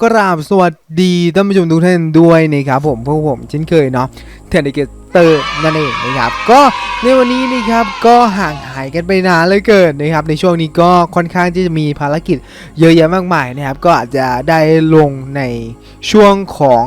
กราบสวัสดีท่านผู้ชมทุกท่านด้วยนะครับผมพวกผมเช่นเคยเนาะเทนนิเกเตอร์นั่นเองนะครับก็ในวันนี้นะครับก็ห่างหายกันไปนานเลยเกินนะครับในช่วงนี้ก็ค่อนข้างที่จะมีภารกิจเยอะแยะมากมายนะครับก็อาจจะได้ลงในช่วงของ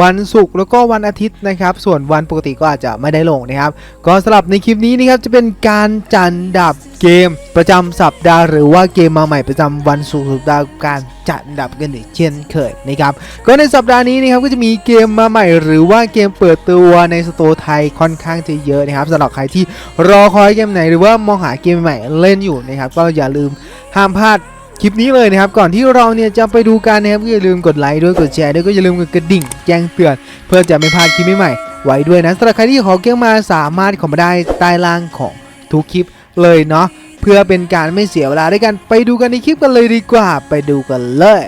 วันศุกร์แล้วก็วันอาทิตย์นะครับ ส่วนวันปกติก็อาจจะไม่ได้ลงนะครับ ก็สำหรับในคลิปนี้นะครับจะเป็นการจันดับเกมประจำสัปดาห์หรือว่าเกมมาใหม่ประจำวันศุกร์สัปดาห์การจันดับกันอีกเช่นเคยนะครับก็ในสัปดาห์นี้นะครับก็จะมีเกมมาใหม่หรือว่าเกมเปิดตัวในสโตร์ไทยค่อนข้างจะเยอะนะครับสำหรับใครที่รอคอยเกมไหนหรือว่ามองหาเกมใหม่เล่นอยู่นะครับก็อย่าลืมห้ามพลาด คลิปนี้เลยนะครับ ก่อนที่เราเนี่ยจะไปดูกันนะครับก็อย่าลืมกดไลค์ด้วยกดแชร์ด้วยก็อย่าลืมกดกระดิ่งแจ้งเตือนเพื่อจะไม่พลาดคลิปใหม่ๆไว้ด้วยนะสำหรับใครที่ขอเกี่ยงมาสามารถขอมาได้ใต้ล่างของทุกคลิปเลยเนาะเพื่อเป็นการไม่เสียเวลาด้วยกันไปดูกันในคลิปกันเลยดีกว่า ไปดูกันเลย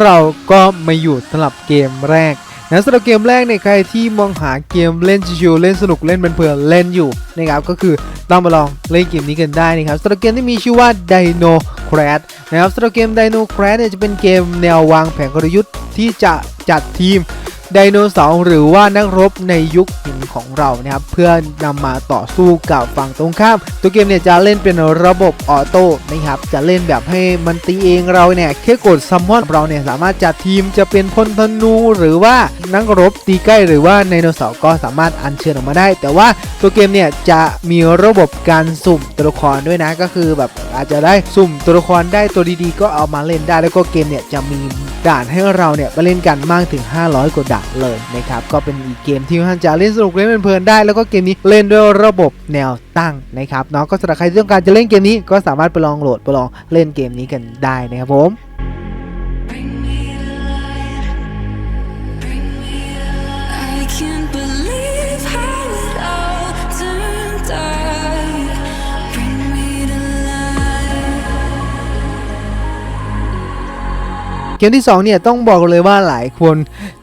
เราก็มาอยู่สำหรับเกมแรก นะสำหรับเกมแรกเนี่ยใครที่มองหาเกมเล่นชิวๆเล่นสนุกเล่นเพลินเล่นอยู่นะครับก็คือต้องมาลองเล่นเกมนี้กันได้นะครับสำหรับเกมที่มีชื่อว่า Dino Crash นะครับสำหรับเกม Dino Crash เนี่ยจะเป็นเกมแนววางแผนกลยุทธ์ที่จะจัดทีมไดโนเสาร์หรือว่านักรบในยุคหินของเรานะครับเพื่อนำมาต่อสู้กับฝั่งตรงข้าม ตัวเกมเนี่ยจะเล่นเป็นระบบออโต้นะครับจะเล่นแบบให้มันตีเองเราเนี่ยแค่กดซัมมอนเราเนี่ยสามารถจัดทีมจะเป็นพลธนูหรือว่า นักรบตีใกล้หรือว่าไดโนเสาร์ก็สามารถอัญเชิญออกมาได้ แต่ว่าตัวเกมเนี่ยจะมีระบบการสุ่มตัวละครด้วยนะก็คือแบบอาจจะได้สุ่มตัวละครได้ตัวดีๆ ก็เอามาเล่นได้แล้วก็เกมเนี่ยจะมีด่านให้เราเนี่ยไปเล่นกันมากถึง 500 กว่าด่านเลยนะครับก็เป็นอีกเกมที่ท่านจะเล่นสนุกเล่นเพลินๆได้ แล้วก็เกมนี้เล่นด้วยระบบแนวตั้งนะครับเนาะก็สำหรับใครที่ต้องการจะเล่นเกมนี้ก็สามารถไปลองโหลดไปลองเล่นเกมนี้กันได้นะครับผม เกมที่2เนี่ยต้องบอกเลยว่าหลายคน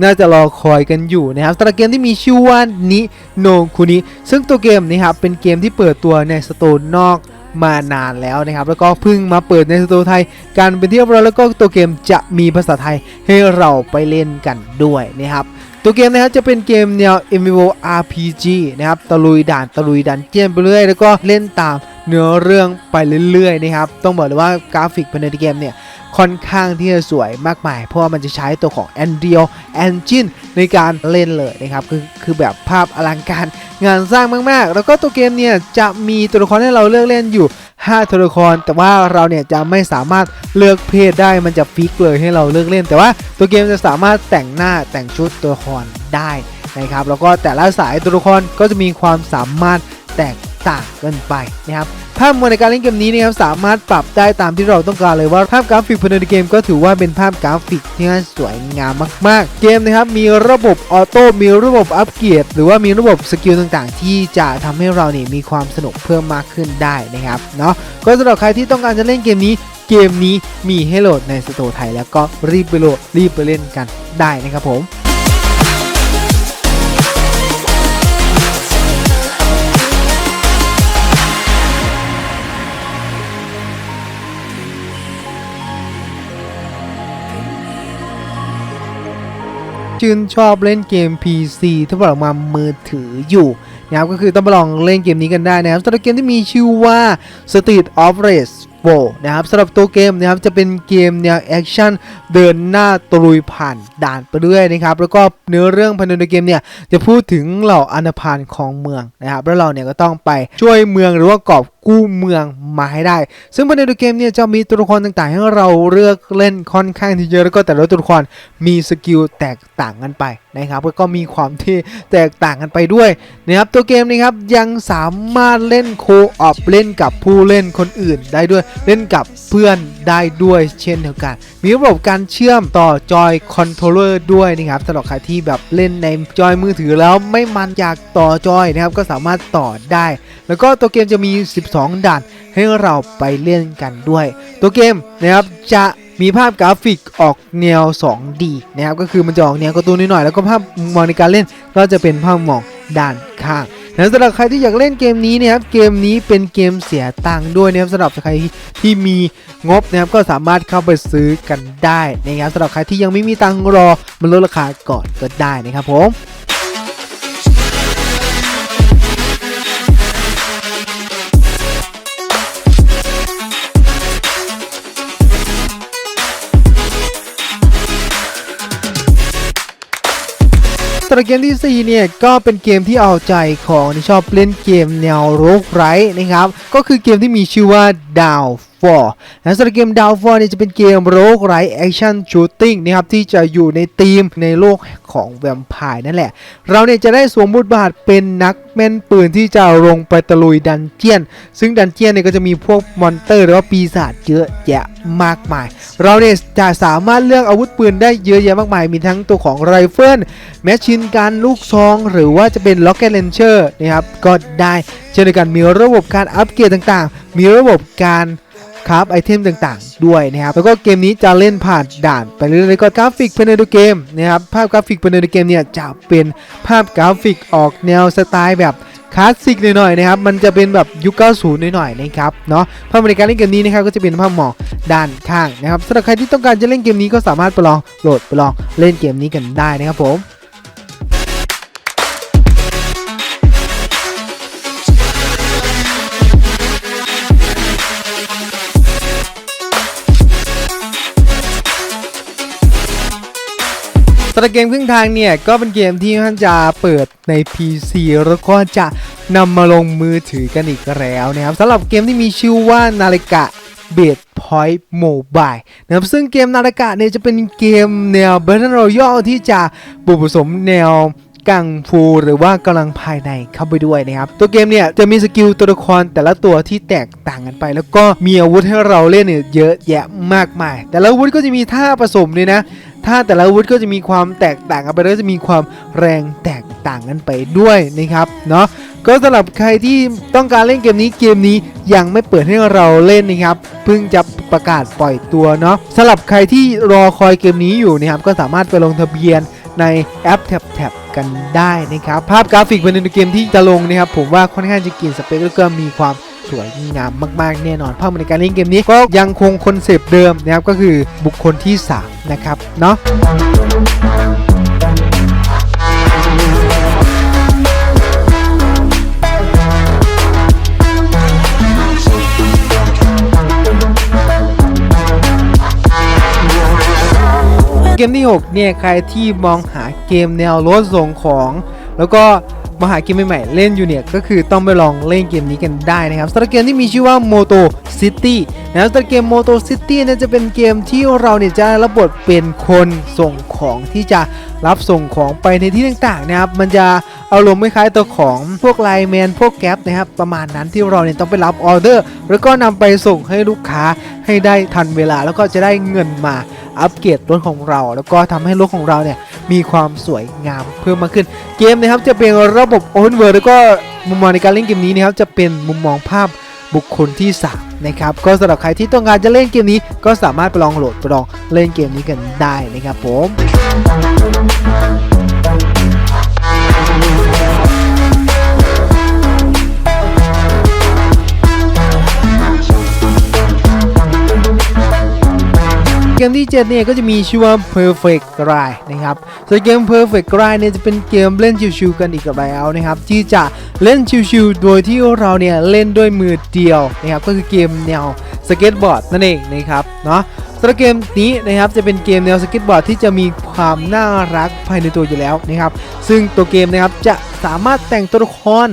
น่าจะรอคอยกันอยู่นะครับสำหรับเกมที่มีชื่อว่านิโนคุนิซึ่งตัวเกมนี้ครับเป็นเกมที่เปิดตัวในสตร์นอกมานานแล้วนะครับ แล้วก็เพิ่งมาเปิดในสตร์ไทยกันเป็นที่เรียบร้อยแล้วก็ตัวเกมจะมีภาษาไทยให้เราไปเล่นกันด้วยนะครับตัวเกมนะครับจะเป็นเกมแนว MMO RPG นะครับตะลุยด่านตะลุยดันเจียนไปเรื่อยแล้วก็เล่นตามเนื้อเรื่องไปเรื่อยๆนะครับต้องบอกเลยว่ากราฟิกภายในเกมเนี่ย ค่อนข้างที่จะสวยมากมาย เพราะว่ามันจะใช้ตัวของ Unreal Engine ในการเล่นเลยนะครับ คือคือแบบภาพอลังการงานสร้างมากๆ แล้วก็ตัวเกมเนี่ยจะมีตัวละครให้เราเลือกเล่นอยู่ 5 ตัวละคร แต่ว่าเราเนี่ยจะไม่สามารถเลือกเพศได้มันจะฟิกเลยให้เราเลือกเล่น แต่ว่าตัวเกมจะสามารถแต่งหน้าแต่งชุดตัวละครได้นะครับแล้วก็แต่ละสายตัวละครก็จะมีความสามารถแตก ต่างกันไปนะครับภาพมวลในการเล่นเกมนี้นะครับสามารถปรับได้ตามที่เราต้องการเลยว่าภาพกราฟิกภายในเกมก็ถือว่าเป็นภาพกราฟิกที่สวยงามมากๆ เกมนะครับมีระบบออโต้มีระบบอัปเกรดหรือว่ามีระบบสกิลต่างๆ ที่จะทำให้เราเนี่ยมีความสนุกเพิ่มมากขึ้นได้นะครับเนาะก็สำหรับใครที่ต้องการจะเล่นเกมนี้เกมนี้มีให้โหลดในสโตร์ไทยแล้วก็รีบไปโหลดรีบไปเล่นกันได้นะครับผม ชื่นชอบเล่นเกม PC ถ้าเปิดออกมามือถืออยู่นะครับก็คือต้องมาลองเล่นเกมนี้กันได้นะครับสำหรับเกมที่มีชื่อว่า Street of Rage 4นะครับสำหรับตัวเกมนะครับจะเป็นเกมแนวแอคชั่นเดินหน้าตรุยผ่านด่านไปเรื่อยนะครับแล้วก็เนื้อเรื่องภายในเกมเนี่ยจะพูดถึงเหล่าอาณาพานของเมืองนะครับแล้วเราเนี่ยก็ต้องไปช่วยเมืองหรือว่ากอบกู้เมืองมาให้ได้ ซึ่งภายในเกมเนี่ยจะมีตัวละครต่างๆ ให้เราเลือกเล่นค่อนข้างที่เยอะแล้วก็แต่ละตัวละครมีสกิลแตกต่างกันไปนะครับแล้วก็มีความที่แตกต่างกันไปด้วยนะครับตัวเกมนี้ครับยังสามารถเล่นโคออปเล่นกับผู้เล่นคนอื่นได้ด้วยเล่นกับเพื่อนได้ด้วยเช่นเดียวกัน มีระบบการเชื่อมต่อจอยคอนโทรลเลอร์ด้วยนะครับสำหรับใครที่แบบเล่นในจอยมือถือแล้วไม่มันอยากต่อจอยนะครับก็สามารถต่อได้ แล้วก็ตัวเกมจะมี 12ด่านให้เราไปเล่นกันด้วย ตัวเกมนะครับจะมีภาพกราฟิกออกแนว 2D นะครับก็คือมันจะออกแนวการ์ตูนนิดหน่อยแล้วก็ภาพมุมมองในการเล่นก็จะเป็นภาพมองด้านข้างนะสำหรับใครที่อยากเล่นเกมนี้นะครับเกมนี้เป็นเกมเสียตังค์ด้วยนะครับสำหรับใครที่มีงบนะครับก็สามารถเข้าไปซื้อกันได้นะครับสำหรับใครที่ยังไม่มีตังค์รอมันลดราคาก่อนก็ได้นะครับผม สำหรับเกมที่ 4 เนี่ย ก็เป็นเกมที่เอาใจของที่ชอบเล่นเกมแนวโรคไรนะครับ ก็คือเกมที่มีชื่อว่า Downfall และสำหรับเกม Downfall เนี่ยจะเป็นเกมโรคไรแอคชั่นชูตติ้งนะครับที่จะอยู่ในธีมในโลกของแวมไพร์นั่นแหละ เราเนี่ยจะได้สวมบทบาทเป็นนักแม่นปืนที่จะลงไปตะลุยดันเจียน ซึ่งดันเจียนเนี่ยก็จะมีพวกมอนเตอร์ หรือว่าปีศาจเยอะแยะมากมาย เราเนี่ยจะสามารถเลือกอาวุธปืนได้เยอะแยะมากมาย มีทั้งตัวของไรเฟิลแมชชินการลูกซอง หรือว่าจะเป็นล็อกเก็ตเลนเชอร์นะครับก็ได้เช่นเดียวกันมีระบบการอัปเกรดต่างๆ มีระบบการ คราฟไอเทมต่างๆ ด้วยนะครับแล้วก็เกมนี้จะเล่นผ่านด่านไปเรื่อยๆก็กราฟิกภายในตัวเกมนะครับภาพกราฟิกภายในตัวเกมเนี่ยจะเป็นภาพกราฟิกออกแนวสไตล์แบบคลาสสิกหน่อยๆนะครับ มันจะเป็นแบบยุค 90 หน่อยๆนะครับเนาะภาพบรรยากาศเล่นเกมนี้นะครับก็จะเป็นภาพหมอกด้านข้างนะครับสำหรับใครที่ต้องการจะเล่นเกมนี้ก็สามารถไปลองโหลดไปลองเล่นเกมนี้กันได้นะครับผมำหรับเกมครึ่งทางเนี่ยก็เป็นเกมที่ท่านจะเปิดใน PC แล้วก็จะนำมาลงมือถือกันอีกแล้วนะครับสำหรับเกมที่มีชื่อว่านาฬิกาเบดพอยต์โมบายนะครับซึ่งเกมนาฬิกาเนี่ยจะเป็นเกมแนว Battle Royale ที่จะบุผสมแนวกังฟูหรือว่ากำลังภายในเข้าไปด้วยนะครับ ตัวเกมเนี่ยจะมีสกิลตัวละครแต่ละตัวที่แตกต่างกันไป แล้วก็มีอาวุธให้เราเล่นเนี่ยเยอะแยะมากมาย แต่ละอาวุธก็จะมีท่าผสมเลยนะ่าแต่ละอาวุธก็จะมีความแตกต่างกันไปแล้วจะมีความแรงแตกต่างกันไปด้วยนะครับเนาะก็สำหรับใครที่ต้องการเล่นเกมนี้เกมนี้ยังไม่เปิดให้เราเล่นนะครับเพิ่งจะประกาศปล่อยตัวเนาะสำหรับใครที่รอคอยเกมนี้อยู่นะครับก็สามารถไปลงทะเบียนในแอปแท็บๆกันได้นะครับภาพกราฟิกภายในเกมที่จะลงนะครับผมว่าค่อนข้างจะกินสเปคแล้วก็มีความ สวยงามมากๆแน่นอนภาพในการเล่นเกมนี้ก็ยังคงคอนเซปต์เดิมนะครับก็คือบุคคลที่ 3 นะครับเนาะเกมที่ 6 เนี่ย ใครที่มองหาเกมแนวรถส่งของ แล้วก็ มาหาเกมใหม่ๆเล่นอยู่เนี่ยก็คือต้องไปลองเล่นเกมนี้กันได้นะครับสำหรับเกมที่มีชื่อว่า Moto City นะครับสำหรับเกม Moto City เนี่ยจะเป็นเกมที่เราเนี่ยจะรับบทเป็นคนส่งของที่จะรับส่งของไปในที่ต่างๆนะครับมันจะเอาลมณ์คล้ายตัวของพวกไลแมนพวกแก๊ปนะครับประมาณนั้นที่เราเนี่ยต้องไปรับออเดอร์ แล้วก็นำไปส่งให้ลูกค้าให้ได้ทันเวลาแล้วก็จะได้เงินมา อัปเกรดรถของเรา แล้วก็ทำให้รถของเราเนี่ยมีความสวยงามเพิ่มมากขึ้น เกมนะครับจะเป็นระบบโอเวนเวอร์แล้วก็มุมมองในการเล่นเกมนี้นะครับจะเป็นมุมมองภาพบุคคลที่3นะครับก็สำหรับใครที่ต้องการจะเล่นเกมนี้ก็สามารถไปลองโหลดไปลองเล่นเกมนี้กันได้นะครับผม เกมที่ 7 เนี่ยก็จะมีชื่อว่า Perfect Ride นะครับส่วนเกม Perfect Ride เนี่ยจะเป็นเกมเล่นชิวๆกันอีกแล้วนะครับที่จะเล่นชิวๆโดยที่เราเนี่ยเล่นด้วยมือเดียวนะครับก็คือเกมแนวสเก็ตบอร์ดนั่นเองนะครับเนาะสำหรับเกมนี้นะครับจะเป็นเกมแนวสเก็ตบอร์ดที่จะมีความน่ารักภายในตัวอยู่แล้วนะครับซึ่งตัวเกมนะครับจะสามารถแต่งตัวละคร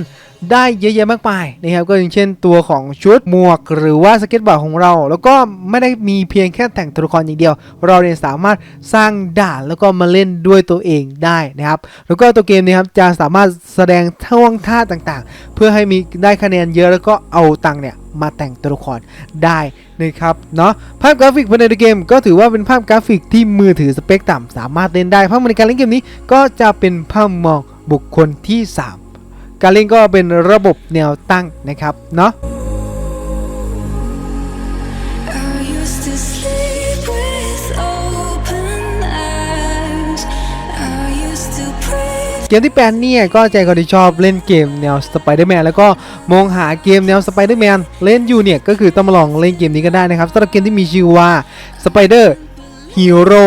ได้เยอะแยะมากมายนะครับก็อย่างเช่นตัวของชุดหมวก หรือว่าสเก็ตบอร์ดของเรา แล้วก็ไม่ได้มีเพียงแค่แต่งตัวละครอย่างเดียว เราเนี่ยสามารถสร้างด่านแล้วก็มาเล่นด้วยตัวเองได้นะครับแล้วก็ตัวเกมเนะครับจะสามารถแสดงท่วงท่าต่างๆ เพื่อให้มีได้คะแนนเยอะแล้วก็เอาตังเนี่ยมาแต่งตัวละครได้นะครับเนาะภาพกราฟิกภายในเกมก็ถือว่าเป็นภาพกราฟิกที่มือถือสเปคต่ำสามารถเล่นได้ภาพในการเล่นเกมนี้ก็จะเป็นภาพมองบุคคลที่ 3 การเล่นก็เป็นระบบแนวตั้งนะครับเนาะ I used to sleep with open eyes. I used to pray เกมที่แปดเนี่ยก็ใจคนที่ชอบเล่นเกมแนวสไปเดอร์แมนแล้วก็มองหาเกมแนวสไปเดอร์แมนเล่นอยู่เนี่ยก็คือต้องมาลองเล่นเกมนี้ก็ได้นะครับสำหรับเกมที่มีชื่อว่า Spider Hero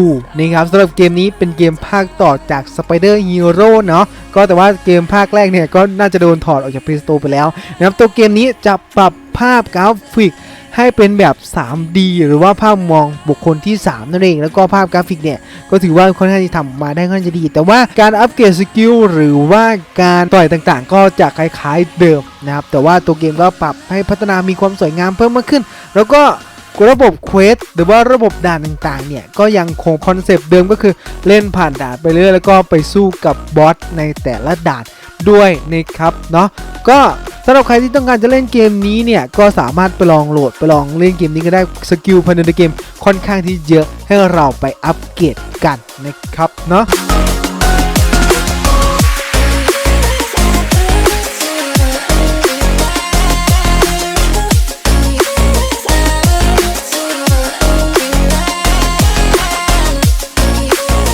2นะครับสำหรับเกมนี้เป็นเกมภาคต่อจาก Spider Hero เนาะก็แต่ว่าเกมภาคแรกเนี่ยก็น่าจะโดนถอดออกจาก Play Store ไปแล้วนะครับตัวเกมนี้จะปรับภาพกราฟิกให้เป็นแบบ 3D หรือว่าภาพมองบุคคลที่ 3 นั่นเอง แล้วก็ภาพกราฟิกเนี่ย ก็ถือว่าค่อนข้างที่ทำมาได้ค่อนข้างจะดี แต่ว่าการอัปเกรดสกิลหรือว่าการต่อยต่างๆ ก็จะคล้ายๆเดิมนะครับ แต่ว่าตัวเกมก็ปรับให้พัฒนามีความสวยงามเพิ่มมากขึ้น แล้วก็ ระบบเควสหรือว่าระบบด่านต่างๆเนี่ยก็ยังคงคอนเซปต์เดิมก็คือเล่นผ่านด่านไปเรื่อยแล้วก็ไปสู้กับบอสในแต่ละด่านด้วยนะครับเนาะก็สำหรับใครที่ต้องการจะเล่นเกมนี้เนี่ยก็สามารถไปลองโหลดไปลองเล่นเกมนี้ก็ได้สกิลภายในเกมค่อนข้างที่เยอะให้เราไปอัปเกรดกันนะครับเนาะ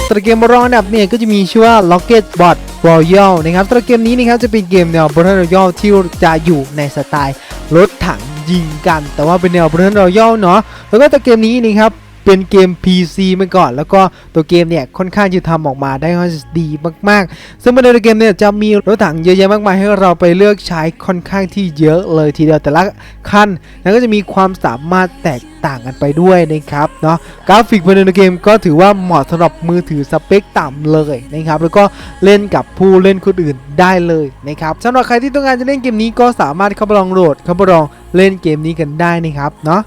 ตระเกมรองอันดับเนี่ยก็จะมีชื่อว่า Rocket Bot Royal นะครับตระเกมนี้นะครับจะเป็นเกมแนว Battle Royale ที่จะอยู่ในสไตล์รถถังยิงกัน แต่ว่าเป็นแนว Battle Royale เนาะแล้วก็ตระเกมนี้นะครับ เป็นเกม PC มาก่อน แล้วก็ตัวเกมเนี่ยค่อนข้างจะทำออกมาได้ค่อนดีมากๆ ซึ่งในเกมเนี่ยจะมีรถถังเยอะแยะมากมายให้เราไปเลือกใช้ค่อนข้างที่เยอะเลยทีเดียวแต่ละคันแล้วก็จะมีความสามารถแตกต่างกันไปด้วยนะครับเนาะกราฟิกภายในเกมก็ถือว่าเหมาะสำหรับมือถือสเปคต่ำเลยนะครับแล้วก็เล่นกับผู้เล่นคนอื่นได้เลยนะครับสำหรับใครที่ต้องการจะเล่นเกมนี้ก็สามารถเข้าไปลองโหลดเข้าไปลองเล่นเกมนี้กันได้นะครับเนาะ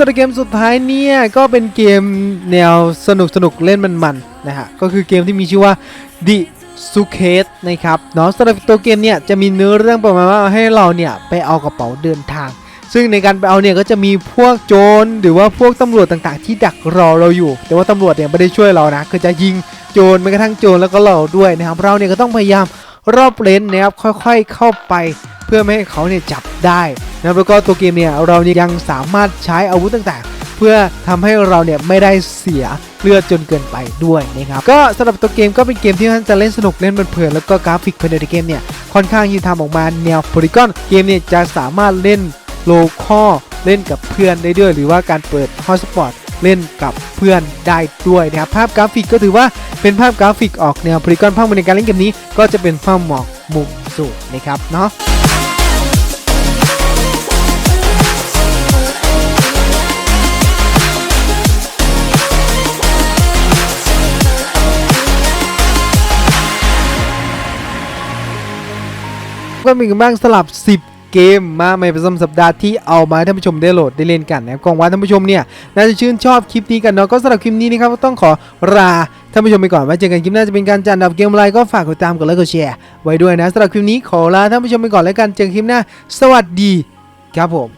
สำหรับเกมสุดท้ายเนี่ยก็เป็นเกมแนวสนุกสนุกเล่นมันๆนะฮะก็คือเกมที่มีชื่อว่า The s u c a s e นะครับเนาะสำหรับตัวเกมเนี่ยจะมีเนื้อเรื่องประมาณว่าให้เราเนี่ยไปเอากระเป๋าเดินทาง ซึ่งในการไปเอาเนี่ยก็จะมีพวกโจรหรือว่าพวกตำรวจต่างๆ ที่ดักรอเราอยู่ แต่ว่าตำรวจเนี่ยไม่ได้ช่วยเรานะคือจะยิงโจรแม้กระทั่งโจรแล้วก็เราด้วยนะครับเราเนี่ยก็ต้องพยายามรอบเลนนะครับค่อยๆเข้าไป เพื่อไม่ให้เขาเนี่ยจับได้นะแล้วก็ตัวเกมเนี่ยเรายังสามารถใช้อาวุธต่างๆ เพื่อทำให้เราเนี่ยไม่ได้เสียเลือดจนเกินไปด้วยนะครับก็สำหรับตัวเกมก็เป็นเกมที่ท่านจะเล่นสนุกเล่นเพลินแล้วก็กราฟิกภายในเกมเนี่ยค่อนข้างที่ทำออกมาแนวโพลีกอนเกมเนี่ยจะสามารถเล่นโลคอเล่นกับเพื่อนได้ด้วย หรือว่าการเปิดฮอสปอตเล่นกับเพื่อนได้ด้วยนะครับภาพกราฟิกก็ถือว่าเป็นภาพกราฟิกออกแนวโพลีกอนภาพในการเล่นเกมนี้ก็จะเป็นภาพหมอกมุมสูงนะครับเนาะ ก็มีกันบ้างสลับ 10เกมมาใหม่ประจำสัปดาห์ที่เอามาให้ท่านผู้ชมได้โหลดได้เล่นกันนะครับกองว่าท่านผู้ชมเนี่ยน่าจะชื่นชอบคลิปนี้กันเนาะก็สำหรับคลิปนี้นะครับต้องขอลาท่านผู้ชมไปก่อนไว้เจอกันคลิปหน้าจะเป็นการจัดอันดับเกมอะไรก็ฝากกดติดตามกดไลค์กดแชร์ไว้ด้วยนะสำหรับคลิปนี้ขอลาท่านผู้ชมไปก่อนแล้วกันเจอกันคลิปหน้า สวัสดีครับผม